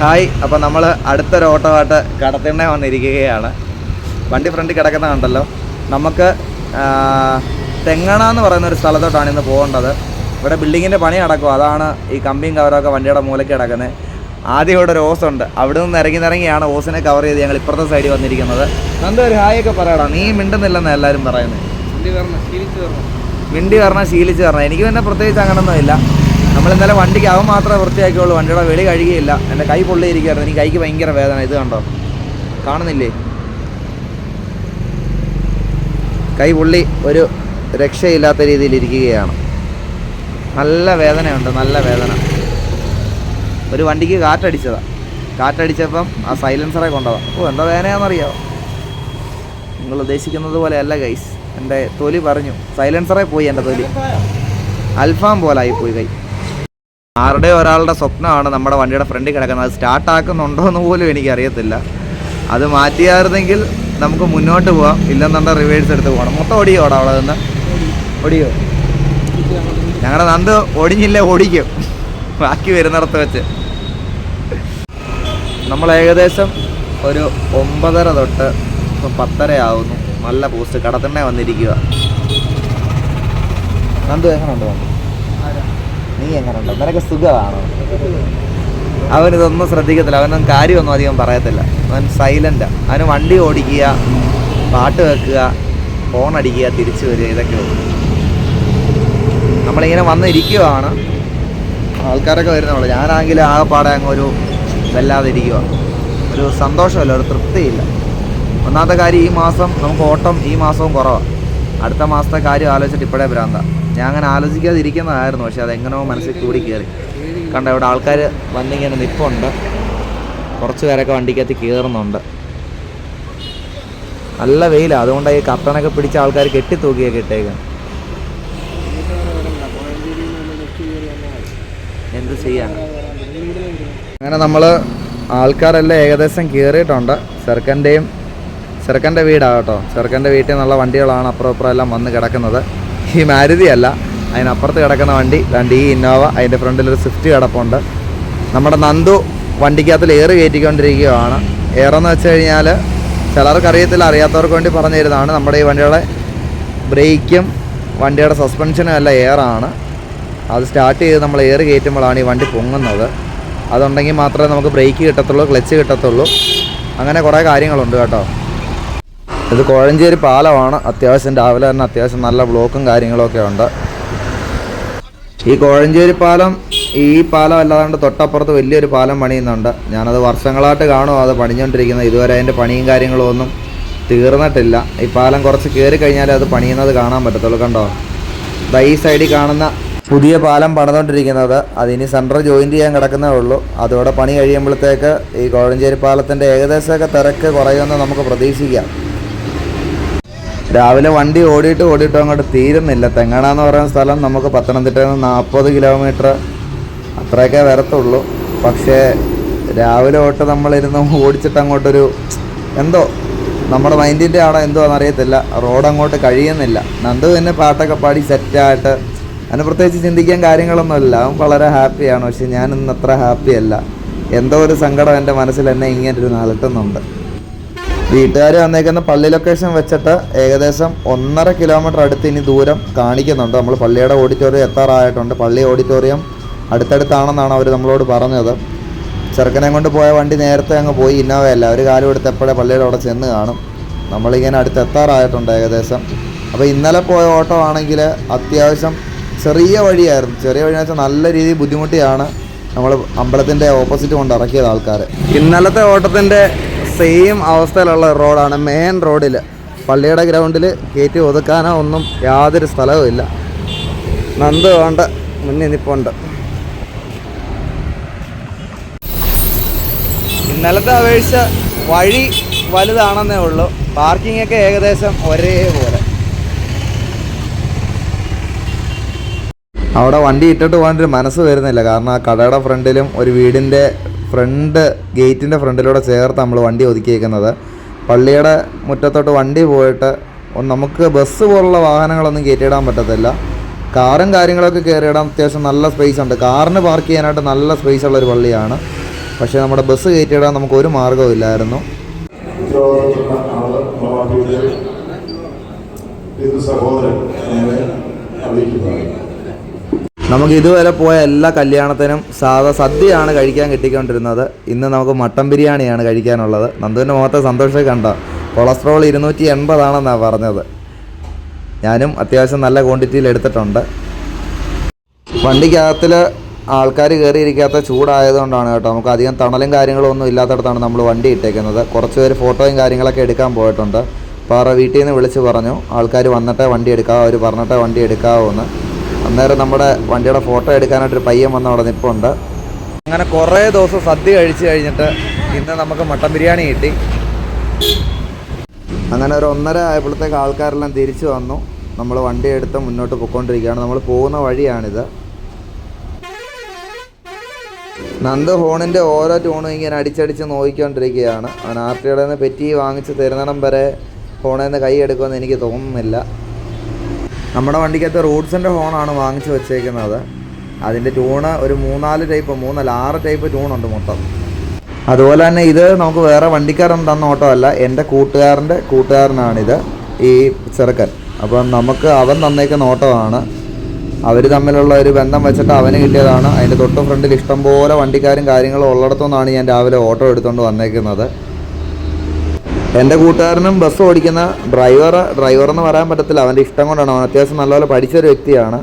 Hi അപ്പോൾ നമ്മൾ അടുത്തൊരു ഓട്ടമായിട്ട് കടത്തിണ്ണ വന്നിരിക്കുകയാണ്. വണ്ടി ഫ്രണ്ടിൽ കിടക്കുന്ന കണ്ടല്ലോ നമുക്ക് തെങ്ങണ എന്ന് പറയുന്ന ഒരു സ്ഥലത്തോട്ടാണ് ഇന്ന് പോകേണ്ടത്. ഇവിടെ ബിൽഡിങ്ങിന്റെ പണി നടക്കും. അതാണ് ഈ കമ്പിയും കവറൊക്കെ വണ്ടിയുടെ മൂലയ്ക്ക് കിടക്കുന്നത്. ആദ്യം ഇവിടെ ഒരു ഓസ് ഉണ്ട്. അവിടെ നിന്ന് ഇറങ്ങി ഇറങ്ങിയാണ് ഓസിനെ കവർ ചെയ്ത് ഞങ്ങൾ ഇപ്പുറത്തെ സൈഡിൽ വന്നിരിക്കുന്നത്. നന്ദ ഒരു ഹായ് ഒക്കെ പറയടാ. നീ മിണ്ടുന്നില്ലെന്ന് എല്ലാവരും പറയുന്നത്. മിണ്ടി പറഞ്ഞാൽ ശീലിച്ച് പറഞ്ഞു എനിക്ക് പിന്നെ പ്രത്യേകിച്ച് അങ്ങനൊന്നും ഇല്ല. നമ്മൾ ഇന്നലെ വണ്ടിക്ക് അവൻ മാത്രമേ വൃത്തിയാക്കിയുള്ളൂ. വണ്ടിയുടെ വെളി കഴുകിയില്ല. എന്റെ കൈ പൊള്ളിയിരിക്കുകയായിരുന്നു. എനിക്ക് കൈക്ക് ഭയങ്കര വേദന. ഇത് കണ്ടോ? കാണുന്നില്ലേ? കൈ പൊള്ളി ഒരു രക്ഷയില്ലാത്ത രീതിയിൽ ഇരിക്കുകയാണ്. നല്ല വേദനയുണ്ട്. നല്ല വേദന. ഒരു വണ്ടിക്ക് കാറ്റടിച്ചതാ. കാറ്റടിച്ചപ്പം ആ സൈലൻസറെ കൊണ്ടതാ. ഓ എന്താ വേദനയാണെന്നറിയാമോ നിങ്ങൾ ഉദ്ദേശിക്കുന്നത് പോലെയല്ല ഗൈസ്. എന്റെ തൊലി പറഞ്ഞു. സൈലൻസറെ പോയി എന്റെ തൊലി. അൽഫാം പോലായി പോയി കൈ. ആരുടെ ഒരാളുടെ സ്വപ്നമാണ് നമ്മുടെ വണ്ടിയുടെ ഫ്രണ്ടിൽ കിടക്കുന്നത്? അത് സ്റ്റാർട്ട് ആക്കുന്നുണ്ടോ എന്ന് പോലും എനിക്കറിയത്തില്ല. അത് മാറ്റിയായിരുന്നെങ്കിൽ നമുക്ക് മുന്നോട്ട് പോവാം. ഇല്ലെന്നുണ്ടെങ്കിൽ റിവേഴ്സ് എടുത്ത് പോകണം. മൊത്തം ഓടിയോ അവിടെ അവിടെ നിന്ന്? ഓടിയോ ഞങ്ങളുടെ നന്ദ് ഒടിഞ്ഞില്ല ഓടിക്കും. ബാക്കി വരുന്നിടത്ത് വെച്ച്. നമ്മൾ ഏകദേശം ഒരു ഒമ്പതര തൊട്ട് ഇപ്പം പത്തര ആവുന്നു നല്ല പോസ്റ്റ് കടത്തണ്ണ വന്നിരിക്കുക നന്ദു എങ്ങനെയുണ്ട് വണ്ടി നീ എങ്ങനെയുണ്ട് നിനക്ക് സുഖമാണോ? അവനിതൊന്നും ശ്രദ്ധിക്കത്തില്ല. അവനൊന്നും കാര്യമൊന്നും അധികം പറയത്തില്ല. അവൻ സൈലന്റാണ് അവന് വണ്ടി ഓടിക്കുക പാട്ട് വെക്കുക ഫോൺ അടിക്കുക തിരിച്ചു വരിക ഇതൊക്കെ ഉള്ളൂ. നമ്മളിങ്ങനെ വന്നിരിക്കുവാണ്. ആൾക്കാരൊക്കെ വരുന്നുള്ളൂ ഞാനാണെങ്കിൽ ആകെപ്പാടെ അങ്ങ് ഒരു വല്ലാതെ ഇരിക്കുക ഒരു സന്തോഷമില്ല ഒരു തൃപ്തിയില്ല. ഒന്നാമത്തെ കാര്യം ഈ മാസം നമുക്ക് ഓട്ടം ഈ മാസവും കുറവാണ് അടുത്ത മാസത്തെ കാര്യം ആലോചിച്ചിട്ട് ഇപ്പോഴേ ഭ്രാന്ത. ഞാൻ അങ്ങനെ ആലോചിക്കാതിരിക്കുന്നതായിരുന്നു പക്ഷെ അതെങ്ങനെയോ മനസ്സിൽ കൂടി കയറി കണ്ട ഇവിടെ ആൾക്കാർ വന്നിങ്ങനെ നിൽപ്പുണ്ട് കുറച്ച് പേരൊക്കെ വണ്ടിക്കകത്ത് കയറുന്നുണ്ട്. നല്ല വെയിലാണ് അതുകൊണ്ട് ഈ കർട്ടനൊക്കെ പിടിച്ച ആൾക്കാർ കെട്ടിത്തൂക്കിയൊക്കെ ഇട്ടേക്കാം എന്ത് ചെയ്യാൻ അങ്ങനെ നമ്മൾ ആൾക്കാരെല്ലാം ഏകദേശം കയറിയിട്ടുണ്ട് ചെറുക്കന്റെയും ചെറുക്കന്റെ വീടാണ് കേട്ടോ ചെറുക്കന്റെ വീട്ടിൽ നിന്നുള്ള വണ്ടികളാണ് അപ്പുറം അപ്പുറം എല്ലാം വന്ന് കിടക്കുന്നത്. ഈ മാരുതി അല്ല അതിനപ്പുറത്ത് കിടക്കുന്ന വണ്ടി. രണ്ട് ഈ ഇന്നോവ അതിന്റെ ഫ്രണ്ടിലൊരു സ്വിഫ്റ്റ് കിടപ്പുണ്ട്. നമ്മുടെ നന്ദു വണ്ടിക്കകത്തിൽ ഏറ് കയറ്റിക്കൊണ്ടിരിക്കുകയാണ്. ഏറെന്ന് വെച്ച് കഴിഞ്ഞാൽ ചിലർക്ക് അറിയത്തില്ല അറിയാത്തവർക്ക് വേണ്ടി പറഞ്ഞു തരുന്നതാണ് നമ്മുടെ ഈ വണ്ടിയുടെ ബ്രേക്കും വണ്ടിയുടെ സസ്പെൻഷനും എല്ലാം എയറാണ് അത് സ്റ്റാർട്ട് ചെയ്ത് നമ്മൾ എയർ കയറ്റുമ്പോഴാണ് ഈ വണ്ടി പൊങ്ങുന്നത്. അതുണ്ടെങ്കിൽ മാത്രമേ നമുക്ക് ബ്രേക്ക് കിട്ടത്തുള്ളൂ ക്ലച്ച് കിട്ടത്തുള്ളൂ. അങ്ങനെ കുറേ കാര്യങ്ങളുണ്ട് കേട്ടോ. ഇത് കോഴഞ്ചേരി പാലമാണ്. അത്യാവശ്യം രാവിലെ തന്നെ അത്യാവശ്യം നല്ല ബ്ലോക്കും കാര്യങ്ങളൊക്കെ ഉണ്ട്. ഈ കോഴഞ്ചേരി പാലം ഈ പാലം അല്ലാണ്ട് തൊട്ടപ്പുറത്ത് വലിയൊരു പാലം പണിയുന്നുണ്ട്. ഞാനത് വർഷങ്ങളായിട്ട് കാണും അത് പണിഞ്ഞുകൊണ്ടിരിക്കുന്നത് ഇതുവരെ അതിന്റെ പണിയും കാര്യങ്ങളും ഒന്നും തീർന്നിട്ടില്ല. ഈ പാലം കുറച്ച് കയറി കഴിഞ്ഞാലേ അത് പണിയുന്നത് കാണാൻ പറ്റത്തുള്ളൂ കണ്ടോ? ഈ സൈഡിൽ കാണുന്ന പുതിയ പാലം പണിതുകൊണ്ടിരിക്കുന്നത് അതിനി സെന്റർ ജോയിൻ ചെയ്യാൻ കിടക്കുന്നേ ഉള്ളൂ. അതോടെ പണി കഴിയുമ്പോഴത്തേക്ക് ഈ കോഴഞ്ചേരി പാലത്തിന്റെ ഏകദേശമൊക്കെ തിരക്ക് കുറയുമെന്ന് നമുക്ക് പ്രതീക്ഷിക്കാം. രാവിലെ വണ്ടി ഓടിയിട്ട് ഓടിയിട്ട് അങ്ങോട്ട് തീരുന്നില്ല. തെങ്ങണ എന്ന് പറയുന്ന സ്ഥലം നമുക്ക് പത്തനംതിട്ടയിൽ നിന്ന് നാൽപ്പത് കിലോമീറ്റർ അത്രയൊക്കെ വരത്തുള്ളൂ. പക്ഷേ രാവിലെ തൊട്ട് നമ്മളിരുന്ന് ഓടിച്ചിട്ട് അങ്ങോട്ടൊരു എന്തോ നമ്മുടെ മൈൻഡിന്റെ ആണോ എന്തോ എന്നറിയത്തില്ല റോഡ് അങ്ങോട്ട് കഴിയുന്നില്ല. നന്ദു തന്നെ പാട്ടൊക്കെ പാടി സെറ്റായിട്ട് അതിന് പ്രത്യേകിച്ച് ചിന്തിക്കാൻ കാര്യങ്ങളൊന്നുമില്ല. അവൻ വളരെ ഹാപ്പിയാണ്. പക്ഷെ ഞാനിന്ന് അത്ര ഹാപ്പിയല്ല. എന്തോ ഒരു സങ്കടം എന്റെ മനസ്സിൽ എന്നെ ഇങ്ങനെ ഒരു അലട്ടുന്നുണ്ട് വീട്ടുകാർ വന്നേക്കുന്ന പള്ളി ലൊക്കേഷൻ വെച്ചിട്ട് ഏകദേശം ഒന്നര കിലോമീറ്റർ അടുത്ത് ഇനി ദൂരം കാണിക്കുന്നുണ്ട്. നമ്മൾ പള്ളിയുടെ ഓഡിറ്റോറിയം എത്താറായിട്ടുണ്ട്. പള്ളി ഓഡിറ്റോറിയം അടുത്തടുത്താണെന്നാണ് അവർ നമ്മളോട് പറഞ്ഞത്. ചെറുക്കനെ കൊണ്ട് പോയ വണ്ടി നേരത്തെ അങ്ങ് പോയി. ഇന്നോവയല്ല. ഒരു കാലം എടുത്ത് എപ്പോഴേ പള്ളിയുടെ അവിടെ ചെന്ന് കാണും. നമ്മളിങ്ങനെ അടുത്ത് എത്താറായിട്ടുണ്ട് ഏകദേശം. അപ്പോൾ ഇന്നലെ പോയ ഓട്ടോ ആണെങ്കിൽ അത്യാവശ്യം ചെറിയ വഴിയായിരുന്നു. ചെറിയ വഴി വെച്ചാൽ നല്ല രീതിയിൽ ബുദ്ധിമുട്ടിയാണ് നമ്മൾ അമ്പലത്തിന്റെ ഓപ്പോസിറ്റ് കൊണ്ട് ഇറക്കിയത് ആൾക്കാർ ഇന്നലത്തെ ഓട്ടത്തിന്റെ സെയിം അവസ്ഥയിലുള്ള റോഡാണ് മെയിൻ റോഡിൽ പള്ളിയുടെ ഗ്രൗണ്ടിൽ കയറ്റി ഒതുക്കാനോ ഒന്നും യാതൊരു സ്ഥലവും ഇല്ല. നന്ദു വേണ്ട മുന്നിൽ നിൽപ്പുണ്ട് ഇന്നലത്തെ അപേക്ഷിച്ച് വഴി വലുതാണെന്നേ ഉള്ളൂ. പാർക്കിംഗ് ഒക്കെ ഏകദേശം ഒരേപോലെ. അവിടെ വണ്ടി ഇട്ടിട്ട് പോകാൻ ഒരു മനസ്സ് വരുന്നില്ല. കാരണം ആ കടയുടെ ഫ്രണ്ടിലും ഒരു വീടിന്റെ ഫ്രണ്ട് ഗേറ്റിന്റെ ഫ്രണ്ടിലൂടെ ചേർത്ത് നമ്മൾ വണ്ടി ഒതുക്കിയേക്കുന്നത്. പള്ളിയുടെ മുറ്റത്തോട്ട് വണ്ടി പോയിട്ട് നമുക്ക് ബസ് പോലുള്ള വാഹനങ്ങളൊന്നും കയറ്റിയിടാൻ പറ്റത്തില്ല. കാറും കാര്യങ്ങളൊക്കെ കയറിയിടാൻ അത്യാവശ്യം നല്ല സ്പേസ് ഉണ്ട്. കാറിന് പാർക്ക് ചെയ്യാനായിട്ട് നല്ല സ്പേസ് ഉള്ള ഒരു പള്ളിയാണ്. പക്ഷേ നമ്മുടെ ബസ് കയറ്റിയിടാൻ നമുക്ക് ഒരു മാർഗവും ഇല്ലായിരുന്നു. ഹിന്ദു സഹോദരൻ നമുക്ക് ഇതുവരെ പോയ എല്ലാ കല്യാണത്തിനും സാധാ സദ്യയാണ് കഴിക്കാൻ കിട്ടിക്കൊണ്ടിരുന്നത്. ഇന്ന് നമുക്ക് മട്ടൻ ബിരിയാണിയാണ് കഴിക്കാനുള്ളത്. നന്ദുവിന്റെ മുഖത്തെ സന്തോഷം കണ്ട? കൊളസ്ട്രോൾ ഇരുന്നൂറ്റി എൺപതാണെന്നാണ് പറഞ്ഞത്. ഞാനും അത്യാവശ്യം നല്ല ക്വാണ്ടിറ്റിയിൽ എടുത്തിട്ടുണ്ട്. വണ്ടിക്കകത്തിൽ ആൾക്കാർ കയറിയിരിക്കാത്ത ചൂടായതുകൊണ്ടാണ് കേട്ടോ. നമുക്ക് അധികം തണലും കാര്യങ്ങളും ഒന്നും ഇല്ലാത്തടത്താണ് നമ്മൾ വണ്ടി ഇട്ടേക്കുന്നത്. കുറച്ച് പേര് ഫോട്ടോയും കാര്യങ്ങളൊക്കെ എടുക്കാൻ പോയിട്ടുണ്ട്. അപ്പോൾ അവരുടെ വീട്ടിൽ നിന്ന് വിളിച്ച് പറഞ്ഞു. ആൾക്കാർ വന്നിട്ടേ വണ്ടി എടുക്കാവൂ. അവർ പറഞ്ഞിട്ടേ വണ്ടി എടുക്കാവൂ എന്ന് അന്നേരം നമ്മുടെ വണ്ടിയുടെ ഫോട്ടോ എടുക്കാനായിട്ടൊരു പയ്യൻ വന്ന അവിടെ നിൽപ്പുണ്ട് അങ്ങനെ കുറേ ദിവസം സദ്യ കഴിച്ചു കഴിഞ്ഞിട്ട് ഇന്ന് നമുക്ക് മട്ടൻ ബിരിയാണി കിട്ടി. അങ്ങനെ ഒരു ഒന്നര ആയപ്പോഴത്തേക്ക് ആൾക്കാരെല്ലാം തിരിച്ചു വന്നു. നമ്മൾ വണ്ടി എടുത്ത് മുന്നോട്ട് പോയിക്കൊണ്ടിരിക്കുകയാണ് നമ്മൾ പോകുന്ന വഴിയാണിത്. നന്ദ് ഫോണിന്റെ ഓരോ ട്യൂണും ഇങ്ങനെ അടിച്ചടിച്ച് നോക്കിക്കൊണ്ടിരിക്കുകയാണ്. അവൻ ആർ ടിയുടെ നിന്ന് പെറ്റി വാങ്ങിച്ച് തരുന്നിടം വരെ ഫോണിൽ നിന്ന് കൈ എടുക്കുമെന്ന് എനിക്ക് തോന്നുന്നില്ല. നമ്മുടെ വണ്ടിക്കകത്ത് റൂട്ട്സിന്റെ ഹോണാണ് വാങ്ങിച്ച് വെച്ചേക്കുന്നത്. അതിന്റെ ട്യൂണ് ഒരു മൂന്നാൽ ടൈപ്പ് മൂന്നല്ല ആറ് ടൈപ്പ് ട്യൂണുണ്ട് മൊത്തം. അതുപോലെ തന്നെ ഇത് നമുക്ക് വേറെ വണ്ടിക്കാരൻ തന്ന ഓട്ടോ അല്ല എന്റെ കൂട്ടുകാരന്റെ കൂട്ടുകാരനാണിത് ഈ ചെറുക്കൻ. അപ്പം നമുക്ക് അവൻ തന്നേക്കുന്ന ഓട്ടോ ആണ്. അവർ തമ്മിലുള്ള ഒരു ബന്ധം വെച്ചിട്ട് അവന് കിട്ടിയതാണ്. അതിന്റെ തൊട്ട് ഫ്രണ്ടിൽ ഇഷ്ടംപോലെ വണ്ടിക്കാരും കാര്യങ്ങളും ഉള്ളിടത്തു നിന്നാണ് ഞാൻ രാവിലെ ഓട്ടോ എടുത്തുകൊണ്ട് വന്നേക്കുന്നത്. എന്റെ കൂട്ടുകാരനും ബസ് ഓടിക്കുന്ന ഡ്രൈവർ ഡ്രൈവർ എന്ന് പറയാൻ പറ്റത്തില്ല. അവന്റെ ഇഷ്ടം കൊണ്ടാണ്. അവൻ അത്യാവശ്യം നല്ലപോലെ പഠിച്ചൊരു വ്യക്തിയാണ്.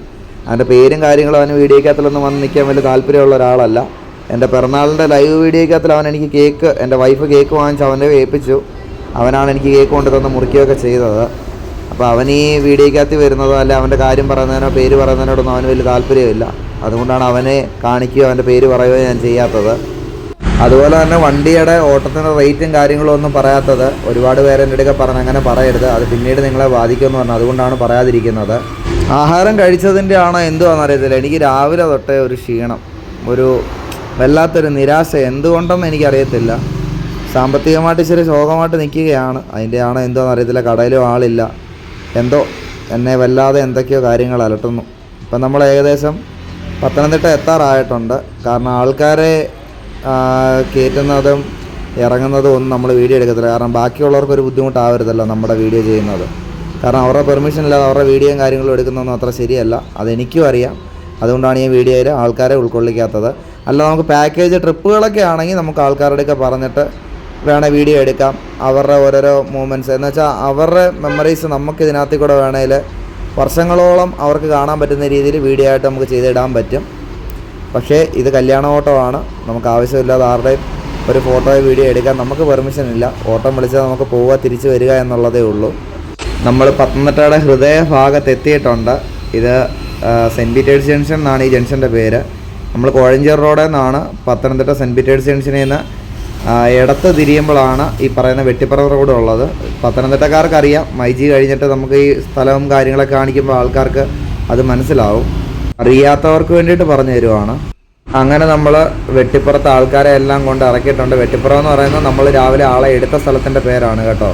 അവന്റെ പേരും കാര്യങ്ങളും അവന് വീഡിയോക്കകത്തിലൊന്നും വന്ന് നിൽക്കാൻ വലിയ താല്പര്യമുള്ള ഒരാളല്ല. എന്റെ പിറന്നാളിന്റെ ലൈവ് വീഡിയോക്കകത്തിൽ അവൻ എനിക്ക് കേക്ക് എന്റെ വൈഫ് കേക്ക് വാങ്ങിച്ച് അവന്റെ ഏൽപ്പിച്ചു. അവനാണ് എനിക്ക് കേക്ക് കൊണ്ട് തന്ന് മുറിക്കുകയൊക്കെ ചെയ്തത്. അപ്പോൾ അവൻ ഈ വീഡിയോക്കകത്ത് വരുന്നതോ അല്ല അവന്റെ കാര്യം പറയുന്നതിനോ പേര് പറയുന്നതിനോടൊന്നും അവന് വലിയ താല്പര്യമില്ല. അതുകൊണ്ടാണ് അവനെ കാണിക്കുകയോ അവന്റെ പേര് പറയുകയോ ഞാൻ ചെയ്യാത്തത്. അതുപോലെ തന്നെ വണ്ടിയുടെ ഓട്ടത്തിന്റെ റേറ്റും കാര്യങ്ങളും ഒന്നും പറയാത്തത് ഒരുപാട് പേര് എന്റെ അടുക്ക പറഞ്ഞ് അങ്ങനെ പറയരുത്. അത് പിന്നീട് നിങ്ങളെ ബാധിക്കുമെന്ന് പറഞ്ഞു. അതുകൊണ്ടാണ് പറയാതിരിക്കുന്നത്. ആഹാരം കഴിച്ചതിന്റെ ആണോ എന്തുവാണെന്ന് അറിയത്തില്ല. എനിക്ക് രാവിലെ തൊട്ടേ ഒരു ക്ഷീണം ഒരു വല്ലാത്തൊരു നിരാശ. എന്തുകൊണ്ടെന്ന് എനിക്കറിയത്തില്ല. സാമ്പത്തികമായിട്ട് ഇച്ചിരി ശോകമായിട്ട് നിൽക്കുകയാണ്. അതിന്റെ ആണോ എന്തോന്ന് അറിയത്തില്ല. കടയിലും ആളില്ല. എന്തോ എന്നെ വല്ലാതെ എന്തൊക്കെയോ കാര്യങ്ങൾ അലട്ടുന്നു. ഇപ്പം നമ്മൾ ഏകദേശം പത്തനംതിട്ട എത്താറായിട്ടുണ്ട്. കാരണം ആൾക്കാരെ കയറ്റുന്നതും ഇറങ്ങുന്നതും ഒന്നും നമ്മൾ വീഡിയോ എടുക്കത്തില്ല. കാരണം ബാക്കിയുള്ളവർക്ക് ഒരു ബുദ്ധിമുട്ടാവരുതല്ലോ നമ്മുടെ വീഡിയോ ചെയ്യുന്നത്. കാരണം അവരുടെ പെർമിഷൻ ഇല്ലാതെ അവരുടെ വീഡിയോയും കാര്യങ്ങളും എടുക്കുന്നതൊന്നും അത്ര ശരിയല്ല. അതെനിക്കും അറിയാം. അതുകൊണ്ടാണ് ഈ വീഡിയോയിൽ ആൾക്കാരെ ഉൾക്കൊള്ളിക്കാത്തത്. അല്ല നമുക്ക് പാക്കേജ് ട്രിപ്പുകളൊക്കെ ആണെങ്കിൽ നമുക്ക് ആൾക്കാരുടെയൊക്കെ പറഞ്ഞിട്ട് വേണേൽ വീഡിയോ എടുക്കാം. അവരുടെ ഓരോരോ മൂമെന്റ്സ് എന്ന് വെച്ചാൽ അവരുടെ മെമ്മറീസ് നമുക്ക് ഇതിനകത്ത് കൂടെ വേണേൽ വർഷങ്ങളോളം അവർക്ക് കാണാൻ പറ്റുന്ന രീതിയിൽ വീഡിയോ ആയിട്ട് നമുക്ക് ചെയ്തിടാൻ പറ്റും. പക്ഷേ ഇത് കല്യാണ ഓട്ടമാണ് നമുക്ക് ആവശ്യമില്ലാതെ ആരുടെയും ഒരു ഫോട്ടോയോ വീഡിയോ എടുക്കാൻ നമുക്ക് പെർമിഷൻ ഇല്ല. ഓട്ടം വിളിച്ചാൽ നമുക്ക് പോവുക തിരിച്ചു വരിക എന്നുള്ളതേ ഉള്ളൂ. നമ്മൾ പത്തനംതിട്ടയുടെ ഹൃദയ ഭാഗത്ത് എത്തിയിട്ടുണ്ട് ഇത് സെന്റ് പീറ്റേഴ്സ് ജംഗ്ഷൻ എന്നാണ് ഈ ജംഗ്ഷന്റെ പേര്. നമ്മൾ കോഴഞ്ചേർ റോഡിൽ നിന്നാണ് പത്തനംതിട്ട സെന്റ് പീറ്റേഴ്സ് ജംഗ്ഷനിൽ നിന്ന് ഇടത്ത് തിരിയുമ്പോഴാണ് ഈ പറയുന്ന വെട്ടിപ്പുറം റോഡ് ഉള്ളത്. പത്തനംതിട്ടക്കാർക്കറിയാം മൈജി കഴിഞ്ഞിട്ട് നമുക്ക് ഈ സ്ഥലവും കാര്യങ്ങളൊക്കെ കാണിക്കുമ്പോൾ ആൾക്കാർക്ക് അത് മനസ്സിലാവും. അറിയാത്തവർക്ക് വേണ്ടിയിട്ട് പറഞ്ഞു തരുവാണ്. അങ്ങനെ നമ്മൾ വെട്ടിപ്പുറത്ത് ആൾക്കാരെ എല്ലാം കൊണ്ട് ഇറക്കിയിട്ടുണ്ട്. വെട്ടിപ്പുറം എന്ന് പറയുന്നത് നമ്മൾ രാവിലെ ആളെ എടുത്ത സ്ഥലത്തിന്റെ പേരാണ് കേട്ടോ.